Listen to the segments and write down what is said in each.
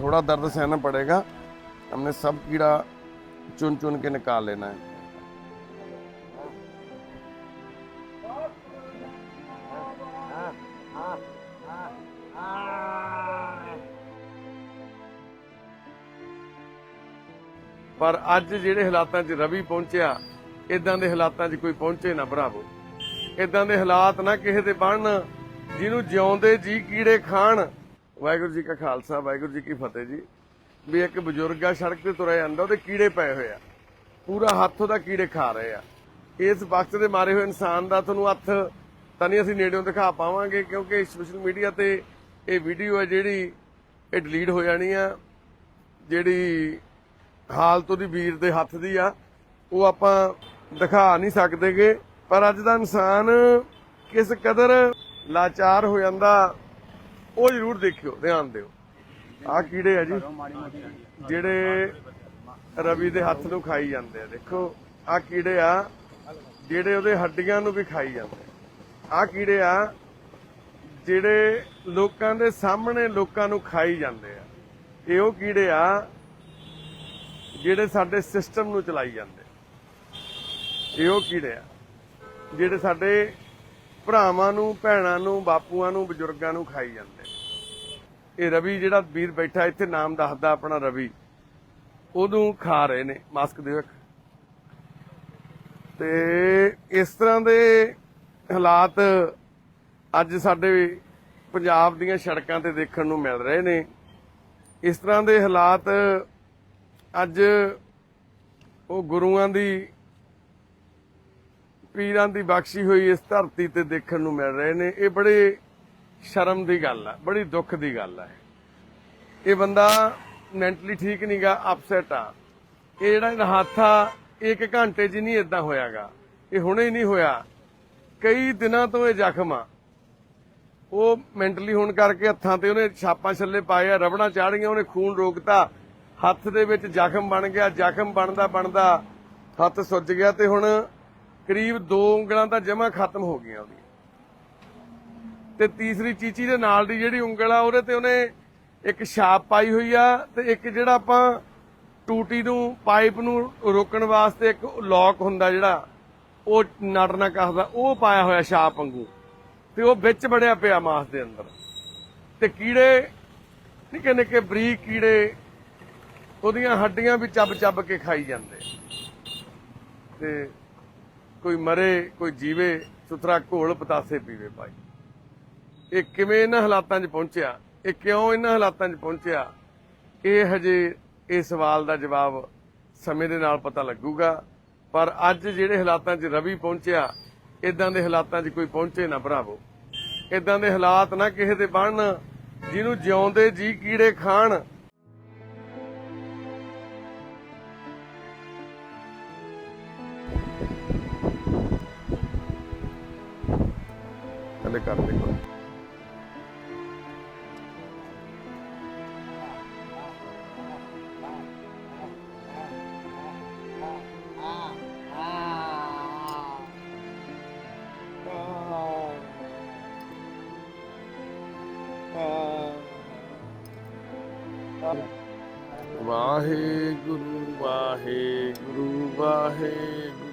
थोड़ा दर्द सहना पड़ेगा हमने सब कीड़ा चुन चुन के निकाल लेना है ਪਰ ਅੱਜ ਜਿਹੜੇ ਹਾਲਾਤਾਂ 'ਚ ਰਵੀ ਪਹੁੰਚਿਆ ਇਦਾਂ ਦੇ ਹਾਲਾਤਾਂ 'ਚ ਕੋਈ ਪਹੁੰਚੇ ਨਾ ਭਰਾਵੋ ਇਦਾਂ ਦੇ ਹਾਲਾਤ ਨਾ ਕਿਸੇ ਦੇ ਬਣਨ ਜਿਹਨੂੰ ਜਿਉਂਦੇ ਜੀ ਕੀੜੇ ਖਾਣ ਵਾਹਿਗੁਰੂ ਜੀ ਕਾ ਖਾਲਸਾ, ਵਾਹਿਗੁਰੂ ਜੀ ਕੀ ਫਤਿਹ ਜੀ। ਵੀ ਇੱਕ ਬਜ਼ੁਰਗ ਆ, ਸੜਕ ਤੇ ਤੁਰਿਆ ਜਾਂਦਾ, ਉਹਦੇ ਕੀੜੇ ਪਏ ਹੋਏ ਆ। ਪੂਰਾ ਹੱਥ ਉਹਦਾ ਕੀੜੇ ਖਾ ਰਹੇ ਆ। ਇਸ ਵਕਤ ਦੇ ਮਾਰੇ ਹੋਏ ਇਨਸਾਨ ਦਾ ਤੁਹਾਨੂੰ ਹੱਥ ਤਾਂ ਨਹੀਂ ਅਸੀਂ ਨੇੜਿਓਂ ਦਿਖਾ ਪਾਵਾਂਗੇ, ਕਿਉਂਕਿ ਸੋਸ਼ਲ ਮੀਡੀਆ ਤੇ ਇਹ ਵੀਡੀਓ ਹੈ ਜਿਹੜੀ ਇਹ ਡਿਲੀਟ ਹੋ ਜਾਣੀ ਆ। ਜਿਹੜੀ ਹਾਲਤ ਉਹਦੀ ਵੀਰ ਦੇ ਹੱਥ ਦੀ ਆ, ਉਹ ਆਪਾਂ ਦਿਖਾ ਨਹੀਂ ਸਕਦੇਗੇ। ਪਰ ਅੱਜ ਦਾ ਇਨਸਾਨ ਕਿਸ ਕਦਰ ਲਾਚਾਰ ਹੋ ਜਾਂਦਾ ਉਹ ਜ਼ਰੂਰ ਦੇਖਿਓ, ਧਿਆਨ ਦਿਓ। ਆਹ ਕੀੜੇ ਆ ਜੀ, ਜਿਹੜੇ ਰਵੀ ਦੇ ਹੱਥ ਨੂੰ ਖਾਈ ਜਾਂਦੇ ਆ। ਦੇਖੋ, ਆਹ ਕੀੜੇ ਆ, ਜਿਹੜੇ ਉਹਦੇ ਹੱਡੀਆਂ ਨੂੰ ਵੀ ਖਾਈ ਜਾਂਦੇ ਆਹ ਕੀੜੇ ਆ, ਜਿਹੜੇ ਲੋਕਾਂ ਦੇ ਸਾਹਮਣੇ ਲੋਕਾਂ ਨੂੰ ਖਾਈ ਜਾਂਦੇ ਆ। ਇਹ ਉਹ ਕੀੜੇ ਆ, ਜਿਹੜੇ ਸਾਡੇ ਸਿਸਟਮ ਨੂੰ ਚਲਾਈ ਜਾਂਦੇ ਇਹ ਉਹ ਕੀੜੇ ਆ, ਜਿਹੜੇ ਸਾਡੇ ਭਰਾਵਾਂ ਨੂੰ, ਭੈਣਾਂ ਨੂੰ, ਬਾਪੂਆਂ ਨੂੰ, ਬਜ਼ੁਰਗਾਂ ਨੂੰ ਖਾਈ ਜਾਂਦੇ। ਇਹ ਰਵੀ ਜਿਹੜਾ ਵੀਰ ਬੈਠਾ ਇੱਥੇ ਨਾਮ ਦੱਸਦਾ ਆਪਣਾ ਰਵੀ। ਉਹਨੂੰ ਖਾ ਰਹੇ ਨੇ, ਮਾਸਕ ਦੇ ਇੱਕ ਤੇ ਇਸ ਤਰ੍ਹਾਂ ਦੇ ਹਾਲਾਤ ਅੱਜ ਸਾਡੇ ਪੰਜਾਬ ਦੀਆਂ ਸੜਕਾਂ ਤੇ ਦੇਖਣ ਨੂੰ ਮਿਲ ਰਹੇ ਨੇ। ਇਸ ਤਰ੍ਹਾਂ ਦੇ ਹਾਲਾਤ ਅੱਜ ਉਹ ਗੁਰੂਆਂ ਦੀ ਪੀਰਾਂ ਦੀ ਬਖਸ਼ੀ ਹੋਈ, ਇਸ ਧਰਤੀ ਤੇ ਦੇਖਣ ਨੂੰ ਮਿਲ ਰਹੇ ਨੇ। ਇਹ ਬੜੇ ਸ਼ਰਮ ਦੀ ਗੱਲ ਆ, ਬੜੀ ਦੁੱਖ ਦੀ ਗੱਲ ਆ ਇਹ। ਬੰਦਾ ਮੈਂਟਲੀ ਠੀਕ ਨਹੀਂਗਾ ਅਪਸੈਟ ਆ। ਇਹ ਜਿਹੜਾ ਇਹਦਾ ਹੱਥ ਆ ਇੱਕ ਘੰਟੇ 'ਚ ਨਹੀਂ ਇਦਾਂ ਹੋਇਆਗਾ। ਇਹ ਹੁਣੇ ਨਹੀਂ ਹੋਇਆ। ਕਈ ਦਿਨਾਂ ਤੋਂ ਇਹ ਜ਼ਖਮ ਆ। ਉਹ ਮੈਂਟਲੀ ਹੋਣ ਕਰਕੇ ਹੱਥਾਂ ਤੇ ਉਹਨੇ ਛਾਪਾਂ ਛੱਲੇ ਪਾਏ ਆ, ਰਬੜਾਂ ਚਾੜੀਆਂ ਉਹਨੇ ਖੂਨ ਰੋਕਤਾ। ਹੱਥ ਦੇ ਵਿੱਚ ਜ਼ਖਮ ਬਣ ਗਿਆ, ਜ਼ਖਮ ਬਣਦਾ ਬਣਦਾ ਹੱਥ ਸੁੱਜ ਗਿਆ ਤੇ ਹੁਣ ਕਰੀਬ ਦੋ ਉਂਗਲਾਂ ਤਾਂ ਜਮਾ ਖਤਮ ਹੋ ਗਈਆਂ ਉਹਦੀਆਂ। ਤੇ ਤੀਸਰੀ ਚੀਚੀ ਦੇ ਨਾਲ ਦੀ ਜਿਹੜੀ ਉਂਗਲ ਆ, ਉਹਦੇ ਤੇ ਉਹਨੇ ਇੱਕ ਛਾਪ ਪਾਈ ਹੋਈ ਆ ਤੇ ਇੱਕ ਜਿਹੜਾ ਆਪਾਂ ਟੂਟੀ ਨੂੰ, ਪਾਈਪ ਨੂੰ ਰੋਕਣ ਵਾਸਤੇ ਇੱਕ ਲੋਕ ਹੁੰਦਾ ਜਿਹੜਾ, ਉਹ ਨਟ ਨਾ ਕੱਸਦਾ, ਉਹ ਪਾਇਆ ਹੋਇਆ ਛਾਪ ਵਾਂਗੂ। ਤੇ ਉਹ ਵਿੱਚ ਵੜਿਆ ਪਿਆ ਮਾਸ ਦੇ ਅੰਦਰ। ਤੇ ਕੀੜੇ, ਨਿੱਕੇ ਨਿੱਕੇ ਬਰੀਕ ਕੀੜੇ, ਉਹਦੀਆਂ ਹੱਡੀਆਂ ਵੀ ਚੱਬ ਚੱਬ ਕੇ ਖਾਈ ਜਾਂਦੇ। ਤੇ ਕੋਈ ਮਰੇ, ਕੋਈ ਜੀਵੇ, ਸੁਥਰਾ ਘੋਲ ਪਤਾਸੇ ਪੀਵੇ ਭਾਈ। ਇਹ ਕਿਵੇਂ ਇਹਨਾਂ ਹਾਲਾਤਾਂ 'ਚ ਪਹੁੰਚਿਆ? ਇਹ ਕਿਉਂ ਇਹਨਾਂ ਹਾਲਾਤਾਂ 'ਚ ਪਹੁੰਚਿਆ? ਇਹ ਹਜੇ ਇਹ ਸਵਾਲ ਦਾ ਜਵਾਬ ਸਮੇਂ ਦੇ ਨਾਲ ਪਤਾ ਲੱਗੂਗਾ। ਪਰ ਅੱਜ ਜਿਹੜੇ ਹਾਲਾਤਾਂ 'ਚ ਰਵੀ ਪਹੁੰਚਿਆ ਇਦਾਂ ਦੇ ਹਾਲਾਤਾਂ 'ਚ ਕੋਈ ਪਹੁੰਚੇ ਨਾ ਭਰਾਵੋ। ਇਦਾਂ ਦੇ ਹਾਲਾਤ ਨਾ ਕਿਸੇ ਦੇ ਬਣਨ, ਜਿਹਨੂੰ ਜਿਉਂਦੇ ਜੀ ਕੀੜੇ ਖਾਣ ਹਲੇ ਕਰ ਦੇ ਕੋਈ ਵਾਹਿਗੁਰੂ ਵਾਹਿਗੁਰੂ ਵਾਹਿਗੁਰੂ।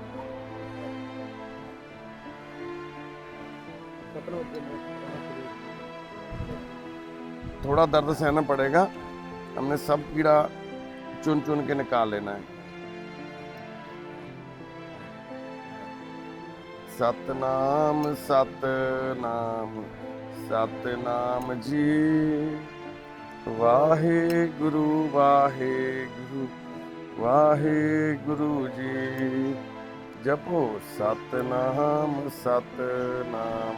थोड़ा दर्द सहना पड़ेगा। हमने सब कीड़ा चुन चुन के निकाल लेना है। सतनाम सतनाम सतनाम जी। वाहे गुरु वाहे गुरु वाहे गुरु जी। जपो सतनाम सतनाम।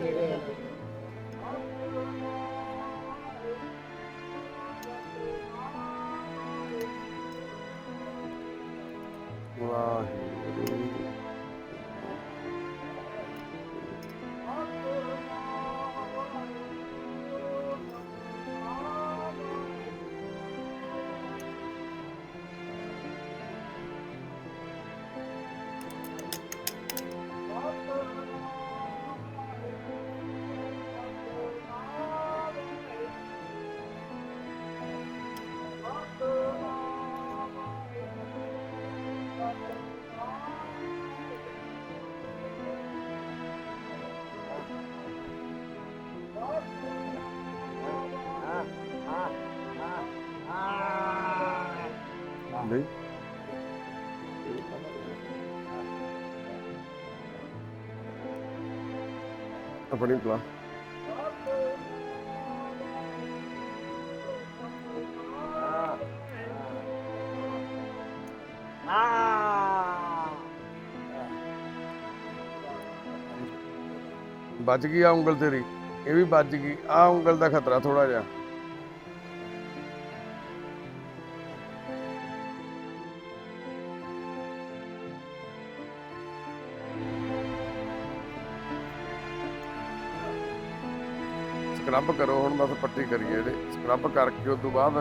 ਵਾਹਿਗੁਰੂ ਨਹੀਂ ਆਪਣੀ ਪਲਾ ਬਚ ਗਈ ਆ ਉਂਗਲ ਤੇਰੀ ਇਹ ਵੀ ਬਚ ਗਈ ਆ ਉਂਗਲ ਦਾ ਖਤਰਾ ਥੋੜਾ ਜਿਹਾ ਸਕਰੱਬ ਕਰੋ ਹੁਣ ਬਸ ਪੱਟੀ ਕਰੀਏ ਇਹਦੇ। ਸਕਰੱਬ ਕਰਕੇ ਉਸ ਤੋਂ ਬਾਅਦ